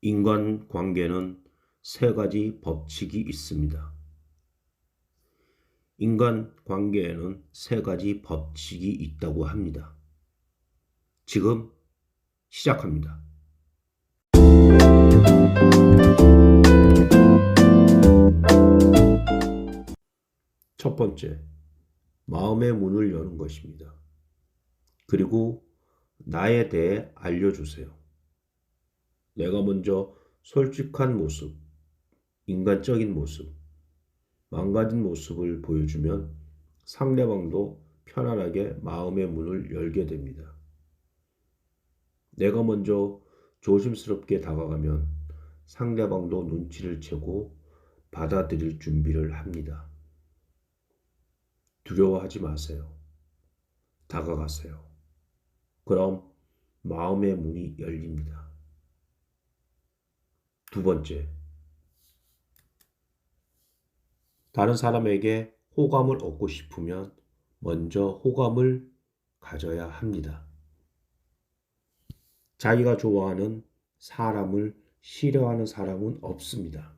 인간 관계는 세 가지 법칙이 있습니다. 인간 관계에는 세 가지 법칙이 있다고 합니다. 지금 시작합니다. 첫 번째, 마음의 문을 여는 것입니다. 그리고 나에 대해 알려주세요. 내가 먼저 솔직한 모습, 인간적인 모습, 망가진 모습을 보여주면 상대방도 편안하게 마음의 문을 열게 됩니다. 내가 먼저 조심스럽게 다가가면 상대방도 눈치를 채고 받아들일 준비를 합니다. 두려워하지 마세요. 다가가세요. 그럼 마음의 문이 열립니다. 두 번째, 다른 사람에게 호감을 얻고 싶으면 먼저 호감을 가져야 합니다. 자기가 좋아하는 사람을 싫어하는 사람은 없습니다.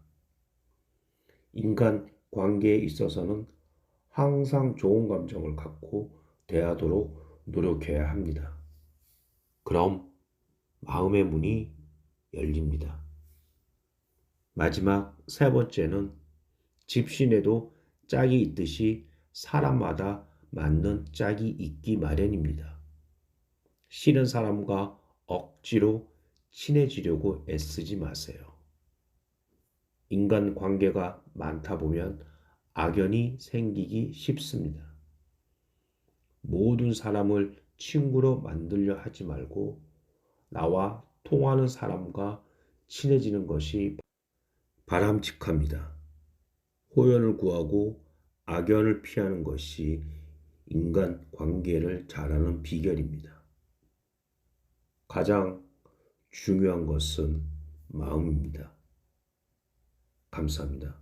인간 관계에 있어서는 항상 좋은 감정을 갖고 대하도록 노력해야 합니다. 그럼 마음의 문이 열립니다. 마지막 세 번째는 집신에도 짝이 있듯이 사람마다 맞는 짝이 있기 마련입니다. 싫은 사람과 억지로 친해지려고 애쓰지 마세요. 인간 관계가 많다 보면 악연이 생기기 쉽습니다. 모든 사람을 친구로 만들려 하지 말고 나와 통하는 사람과 친해지는 것이 바람직합니다. 호연을 구하고 악연을 피하는 것이 인간 관계를 잘하는 비결입니다. 가장 중요한 것은 마음입니다. 감사합니다.